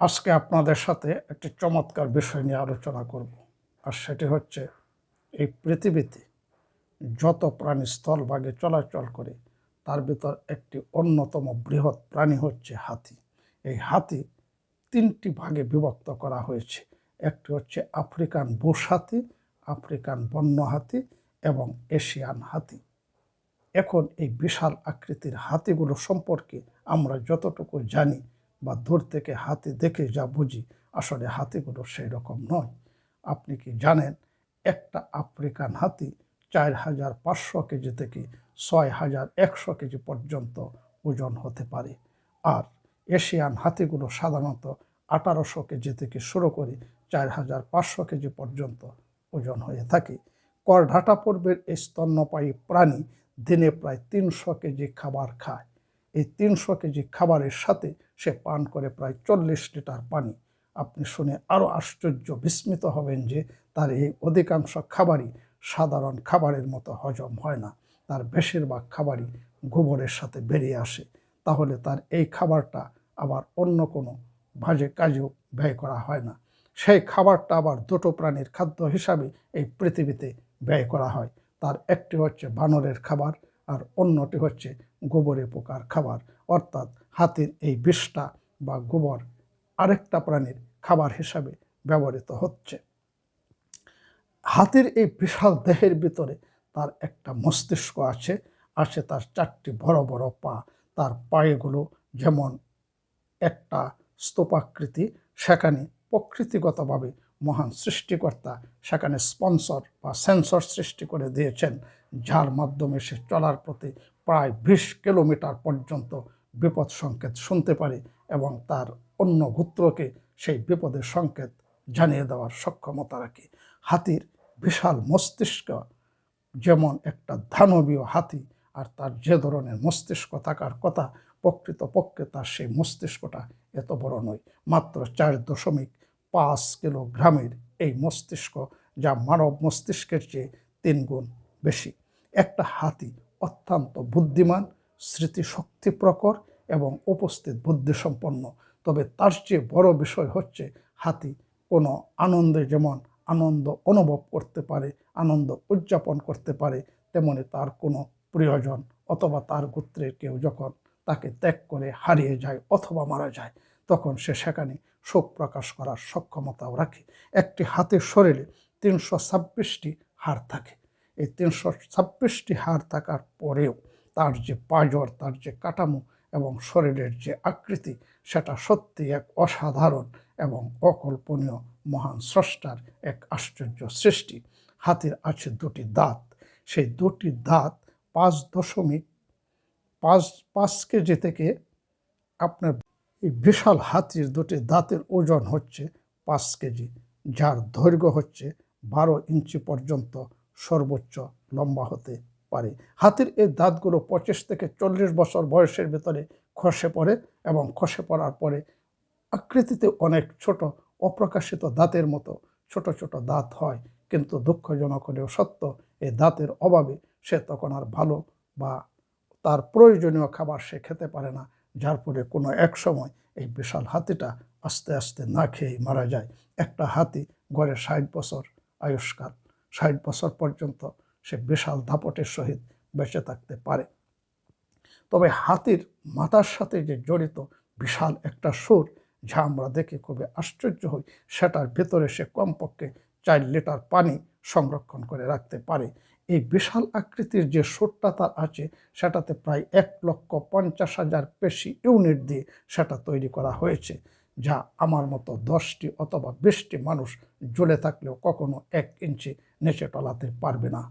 আজকে আপনাদের সাথে একটি চমৎকার বিষয় নিয়ে আলোচনা করব, আর সেটি হচ্ছে এই পৃথিবীতে যত প্রাণী স্থলভাগে চলাচল করে, তার ভিতর একটি অন্যতম বৃহৎ প্রাণী হচ্ছে হাতি। এই হাতি তিনটি ভাগে বিভক্ত করা হয়েছে। একটি হচ্ছে আফ্রিকান বুশ হাতি, আফ্রিকান বন্য হাতি এবং এশিয়ান হাতি। এখন এই বিশাল আকৃতির হাতিগুলো সম্পর্কে আমরা যতটুকু জানি বা দূর থেকে হাতি দেখে যা বুঝি, আসলে হাতিগুলো সেই রকম নয়। আপনি কি জানেন, একটা আফ্রিকান হাতি চার হাজার পাঁচশো কেজি থেকে ছয় হাজার একশো কেজি পর্যন্ত ওজন হতে পারে। আর এশিয়ান হাতিগুলো সাধারণত আঠারোশো কেজি থেকে শুরু করে চার হাজার পাঁচশো কেজি পর্যন্ত ওজন হয়ে থাকে। করঢাটা পর্বের এই স্তন্যপায়ী প্রাণী দিনে প্রায় তিনশো কেজি খাবার খায়। এই তিনশো কেজি খাবারের সাথে সে পান করে প্রায় চল্লিশ লিটার পানি। আপনি শুনে আরও আশ্চর্য বিস্মিত হবেন যে তার এই অধিকাংশ খাবারই সাধারণ খাবারের মতো হজম হয় না। তার বেশিরভাগ খাবারই গোবরের সাথে বেরিয়ে আসে। তাহলে তার এই খাবারটা আবার অন্য কোনো ভাজে কাজেও ব্যয় করা হয় না। সেই খাবারটা আবার দুটো প্রাণীর খাদ্য হিসাবে এই পৃথিবীতে ব্যয় করা হয়। তার একটি হচ্ছে বানরের খাবার আর অন্যটি হচ্ছে গোবরে পোকার খাবার। অর্থাৎ হাতির এই বিষটা বা গোবর আরেকটা প্রাণীর খাবার হিসাবে ব্যবহৃত হচ্ছে। হাতির এই বিশাল দেহের ভিতরে তার একটা মস্তিষ্ক আছে আছে তার চারটি বড় বড় পা। তার পায়েগুলো যেমন একটা স্তূপাকৃতি, সেখানে প্রকৃতিগতভাবে মহান সৃষ্টিকর্তা, সেখানে স্পন্সর বা সেন্সর সৃষ্টি করে দিয়েছেন। যার মাধ্যমে সে চলার প্রতি প্রায় বিশ কিলোমিটার পর্যন্ত বিপদ সংকেত শুনতে পারে এবং তার অন্য গোত্রকে সেই বিপদের সংকেত জানিয়ে দেওয়ার সক্ষমতা রাখে। হাতির বিশাল মস্তিষ্ক যেমন একটা ধানবীয় হাতি আর তার যে ধরনের মস্তিষ্ক থাকার কথা, প্রকৃতপক্ষে তার সেই মস্তিষ্কটা এত বড় নয়, মাত্র চার দশমিক পাঁচ কিলোগ্রামের এই মস্তিষ্ক, যা মানব মস্তিষ্কের চেয়ে তিন গুণ বেশি। একটা হাতি অত্যন্ত বুদ্ধিমান স্মৃতিশক্তি প্রকর এবং উপস্থিত বুদ্ধিসম্পন্ন। তবে তার চেয়ে বড় বিষয় হচ্ছে, হাতি কোনো আনন্দে যেমন আনন্দ অনুভব করতে পারে, আনন্দ উদযাপন করতে পারে, তেমনি তার কোনো প্রিয়জন অথবা তার গোত্রের কেউ যখন তাকে ত্যাগ করে হারিয়ে যায় অথবা মারা যায়, তখন সে সেখানে শোক প্রকাশ করার সক্ষমতাও রাখে। একটি হাতের শরীরে তিনশো ছাব্বিশটি হাড় থাকে। এই তিনশো ছাব্বিশটি হাড় থাকার পরেও তার যে পাজর, তার যে কাঠামো এবং শরীরের যে আকৃতি, সেটা সত্যি এক অসাধারণ এবং অকল্পনীয় মহান স্রষ্টার এক আশ্চর্য সৃষ্টি। হাতির আছে দুটি দাঁত। সেই দুটি দাঁত পাঁচ দশমিক পাঁচ পাঁচ কেজি থেকে আপনার এই বিশাল হাতির দুটি দাঁতের ওজন হচ্ছে পাঁচ কেজি, যার দৈর্ঘ্য হচ্ছে বারো ইঞ্চি পর্যন্ত সর্বোচ্চ লম্বা হতে পারে। হাতির এই দাঁতগুলো পঁচিশ থেকে চল্লিশ বছর বয়সের ভেতরে খসে পড়ে এবং খসে পড়ার পরে আকৃতিতে অনেক ছোট অপ্রকাশিত দাঁতের মতো ছোট ছোট দাঁত হয়। কিন্তু দুঃখজনক হলেও সত্য এই দাঁতের অভাবে সে তখন আর ভালো বা তার প্রয়োজনীয় খাবার সে খেতে পারে না, যার ফলে কোনো এক সময় এই বিশাল হাতিটা আস্তে আস্তে না খেয়েই মারা যায়। একটা হাতি গড়ে ষাট বছর আয়ুষ্কাল। ষাট বছর পর্যন্ত সে বিশাল দাপটের সহিত বেঁচে থাকতে পারে। তবে হাতির মাথার সাথে যে জড়িত বিশাল একটা সুর, যা আমরা দেখে খুবই আশ্চর্য হই, সেটার ভেতরে সে কমপক্ষে চার লিটার পানি সংরক্ষণ করে রাখতে পারে। এই বিশাল আকৃতির যে সুরটা তার আছে, সেটাতে প্রায় এক লক্ষ পঞ্চাশ হাজার পেশি ইউনিট দিয়ে সেটা তৈরি করা হয়েছে। যা আমার মতো দশটি অথবা বিশটি মানুষ জ্বলে থাকলেও কখনো এক ইঞ্চি নেচে টলাতে পারবে না।